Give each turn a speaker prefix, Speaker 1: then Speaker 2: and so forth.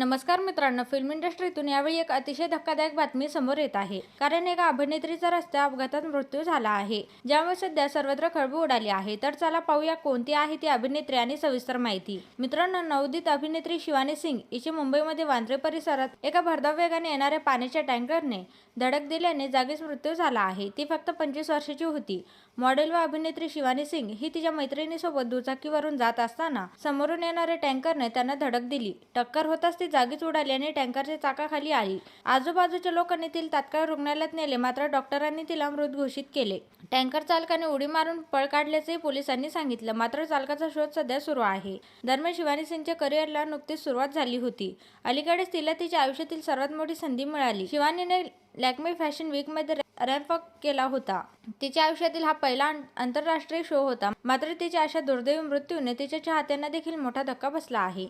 Speaker 1: नमस्कार मित्रांनो फिल्म इंडस्ट्रीतून यावेळी एक अतिशय धक्कादायक बातमी समोर येत आहे. कारण एका अभिनेत्रीचा रस्त्या अपघातात मृत्यू झाला आहे. ज्यामुळे सध्या सर्वत्र खळबळ उडाली आहे. तर चला पाहूया कोणती आहे ती अभिनेत्री आणि सविस्तर माहिती. मित्रांनो नवोदित अभिनेत्री शिवानी सिंग हिची मुंबईमध्ये वांद्रे परिसरात एका भरधाव वेगाने येणाऱ्या पाण्याच्या टँकरने धडक दिल्याने जागीच मृत्यू झाला आहे. ती फक्त पंचवीस वर्षाची होती. मॉडेल व अभिनेत्री शिवानी सिंग ही तिच्या मैत्रिणीसोबत दुचाकीवरून जात असताना समोरून येणाऱ्या टँकरने त्यांना धडक दिली. टक्कर होताच ती जागीच उडाली आणि टँकरच्या चाकाखाली आली. आजूबाजूच्या लोकांनी तिला तात्काळ रुग्णालयात नेले मात्र डॉक्टरांनी तिला मृत घोषित केले. टँकर चालकाने उडी मारून पळ काढल्याचे पोलिसांनी सांगितलं मात्र चालकाचा शोध सध्या सुरू आहे. दरम्यान शिवानी सिंगच्या करिअरला नुकतीच सुरुवात झाली होती. अलीकडेच तिला तिच्या आयुष्यातील सर्वात मोठी संधी मिळाली. शिवानीने लॅक्मे फॅशन वीकमध्ये रॅम्प केला होता. तिच्या आयुष्यातील हा पहिला आंतरराष्ट्रीय शो होता. मात्र तिच्या अशा दुर्दैवी मृत्यूने तिच्या चाहत्यांना देखील मोठा धक्का बसला आहे.